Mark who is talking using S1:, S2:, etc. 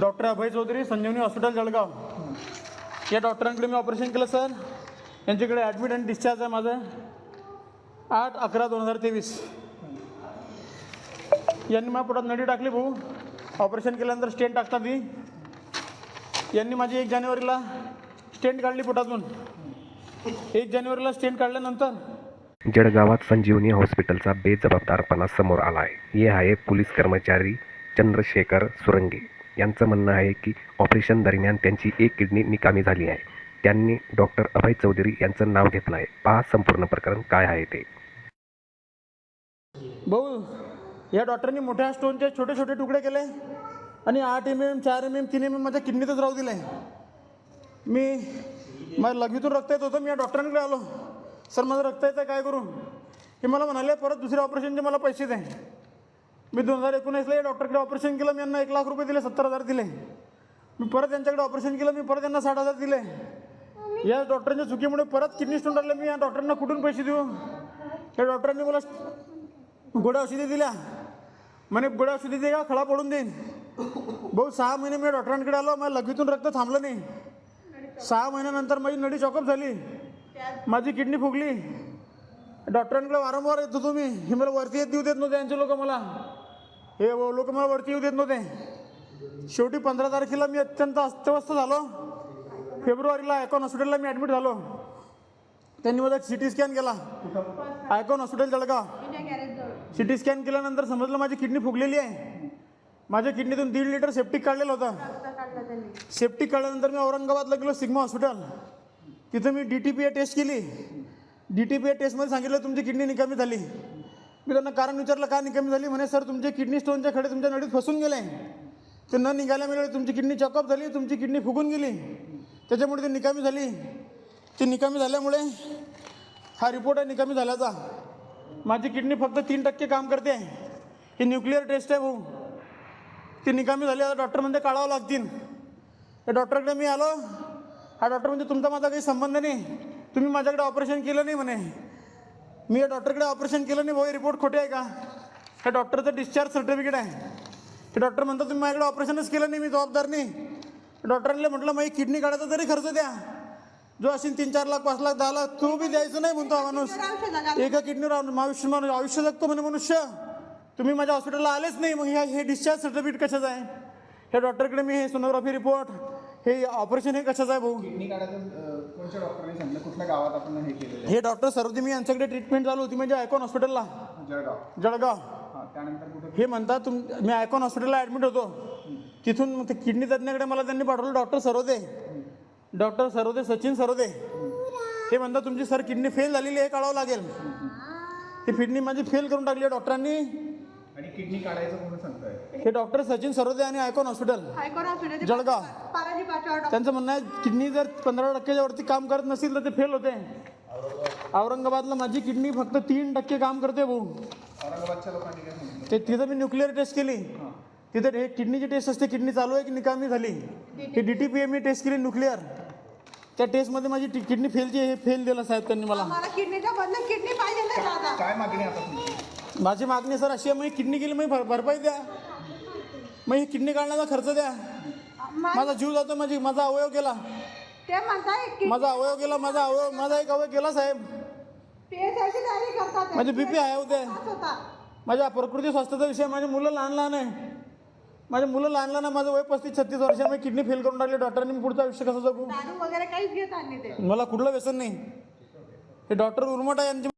S1: Doctor Abhay Chaudhari Sanjivani hospital Jalgaon. या डॉक्टरांकडे मी ऑपरेशन केलं सर. यांच्याकडे ॲडमिट आणि डिस्चार्ज आहे माझं. आठ अकरा दोन हजार तेवीस. यांनी माझ्या पोटात नडी टाकली भाऊ. ऑपरेशन केल्यानंतर स्टेंट टाकतात ती यांनी माझी एक जानेवारीला स्टेंट काढली पोटातून. एक जानेवारीला स्टेंट काढल्यानंतर.
S2: जळगावात संजीवनी हॉस्पिटलचा बेजबाबदारपणा समोर आला आहे हे आहे पोलीस कर्मचारी चंद्रशेखर सुरंगे. यांचं म्हणणं आहे की ऑपरेशन दरम्यान त्यांची एक किडनी निकामी झाली आहे. त्यांनी डॉक्टर अभय चौधरी यांचं नाव घेतलं आहे. पहा संपूर्ण प्रकरण काय आहे ते.
S1: भाऊ या डॉक्टरनी मोठ्या स्टोनचे छोटे छोटे तुकडे केले आणि आठ एम एम चार एम एम तीन एम एम माझ्या किडनीतच राहू दिले मी माझ्या लघवीतून रक्त येत होतं मी या डॉक्टरांकडे आलो. सर माझं रक्त येतं काय करू? हे मला म्हणाले परत दुसऱ्या ऑपरेशनचे मला पैसे द्या मी दोन हजार एकोणीसला या डॉक्टरकडे ऑपरेशन केलं मी यांना एक लाख रुपये दिले सत्तर हजार दिले. मी परत यांच्याकडे ऑपरेशन केलं मी परत यांना साठ हजार दिले. या डॉक्टरांच्या चुकीमुळे परत किडनी स्टोन राहिले मी या डॉक्टरांना कुठून पैसे देऊ? या डॉक्टरांनी मला गोड्या औषधी दिल्या. म्हणे गोड्या औषधी दे का? खळा पडून देईन. भाऊ सहा महिने मी डॉक्टरांकडे आलो माझ्या लघवीतून रक्त थांबलं नाही. सहा महिन्यानंतर माझी नडी चॉकअप झाली. माझी किडनी फुगली. डॉक्टरांकडे वारंवार येत होतो मी. हे मला वरती येत देऊ देत नव्हते यांचे लोक मला. हे लोक मला वरती येऊ देत नव्हते. शेवटी पंधरा तारखेला मी अत्यंत अस्तव्यस्त झालो. फेब्रुवारीला आयकॉन हॉस्पिटलला मी ॲडमिट झालो. त्यांनी माझा सी टी स्कॅन केला. Icon hospital Jalgaon. C T scan केल्यानंतर समजलं माझी किडनी फुगलेली आहे. माझ्या किडनीतून दीड लिटर सेप्टिक काढलेलं होतं. सेप्टिक काढल्यानंतर मी औरंगाबादला गेलो सिग्मा हॉस्पिटल. तिथं मी D T P A test केली. डी टी पी ए टेस्टमध्ये सांगितलं तुमची किडनी निकामी झाली. मी त्यांना कारण विचारलं का निकामी झाली? म्हणे सर तुमचे किडनी स्टोनचे खडे तुमच्या नडीत फसून गेले ते न निघायला मिळाले तुमची किडनी चॉकअप झाली तुमची किडनी फुगून गेली. त्याच्यामुळे ती निकामी झाली. ती निकामी झाल्यामुळे हा रिपोर्ट आहे निकामी झाल्याचा. माझी किडनी फक्त तीन टक्के काम करते ही न्यूक्लिअर टेस्ट आहे भाऊ. ती निकामी झाली आता डॉक्टर म्हणजे काढावं लागतील. त्या डॉक्टरकडे मी आलो. हा डॉक्टर म्हणजे तुमचा माझा काही संबंध नाही. तुम्ही माझ्याकडे ऑपरेशन केलं नाही म्हणे. मी या डॉक्टरकडे ऑपरेशन केलं नाही भाऊ हे रिपोर्ट खोटे आहे का? हे डॉक्टरचं डिस्चार्ज सर्टिफिकेट आहे. ते डॉक्टर म्हणतात तुम्ही माझ्याकडे ऑपरेशनच केलं नाही मी जबाबदार नाही. डॉक्टरांना म्हटलं माझी किडनी काढायचा तरी खर्च द्या. जो असेल तीन चार लाख पाच लाख दहा लाख तो बी द्यायचं नाही म्हणतो हा माणूस. एका किडनीवर आयुष्य माणूस आयुष्य जगतो म्हणे मनुष्य. तुम्ही माझ्या हॉस्पिटलला आलेच नाही मग ह्या हे डिस्चार्ज सर्टिफिकेट कशाचं आहे? हे डॉक्टरकडे मी हे सोनोग्राफी रिपोर्ट हे ऑपरेशन हे कशाचं आहे भाऊ?
S3: किडनी काढायचं कोणत्या डॉक्टरांनी सांगितलं? कुठल्या गावात आपण हे केलेलं
S1: हे डॉक्टर सरोदी मी यांच्याकडे ट्रीटमेंट चालू होती म्हणजे आयकॉन हॉस्पिटलला.
S3: आहे जळगाव.
S1: जळगाव.
S3: हां त्यानंतर कुठे?
S1: हे म्हणतात तुम मी आयकॉन हॉस्पिटलला ॲडमिट होतो. तिथून मग ते किडनी तज्ज्ञाकडे मला त्यांनी पाठवलं डॉक्टर सरोदे. डॉक्टर सरोदे सचिन सरोदे. हे म्हणतात तुमची सर किडनी फेल झालेली आहे काढावं लागेल. ही किडनी माझी फेल करून टाकली आहे डॉक्टरांनी.
S3: आणि किडनी काढायचं कोण सांगतंय.
S1: हे डॉक्टर सचिन सरोदे आणि आयकॉन हॉस्पिटल. जळगाव.
S4: जळगाव
S1: त्यांचं म्हणणं आहे किडनी जर पंधरा टक्क्याच्या वरती काम करत नसेल तर ते फेल होते. औरंगाबादला माझी किडनी फक्त तीन टक्के काम करते भाऊ.
S3: औरंगाबादच्या लोकांनी काय सांगितलं?
S1: ते तिथं मी न्यूक्लिअर टेस्ट केली. तिथे हे किडनीची टेस्ट असते किडनी चालू आहे की निकामी झाली. ही D T P M test केली न्यूक्लिअर. त्या टेस्टमध्ये माझी किडनी फेलची हे फेल दिलं साहेब त्यांनी मला.
S4: मला किडनीच्या बदले किडनी पाहिजे दादा.
S3: काय मागणी आहे आता तुमची?
S1: माझी मागणी सर अशी आहे मग किडनी गेली मग भर भरपाई द्या. मग ही किडनी काढण्याचा खर्च द्या.
S4: मा-
S1: माझा जीव जातो माझी माझा अवयव गेला.
S4: ते म्हणताय की
S1: माझा अवयव गेला माझा अवयव माझा एक अवयव गेला साहेब.
S4: तयारी करतात
S1: माझे बी पी आहे होते. माझ्या प्रकृती स्वास्थ्याचा विषय माझी मुलं लहान लहान आहे. माझे मुलं लहान लहान आहे माझं वय पस्तीस छत्तीस वर्ष आहे. मी किडनी फेल करून टाकली डॉक्टरांनी मी पुढचं आयुष्य कसं जगू?
S4: दारू वगैरे काहीच घेत ते.
S1: मला कुठलं व्यसन नाही. हे डॉक्टर उर्मट आहे यांची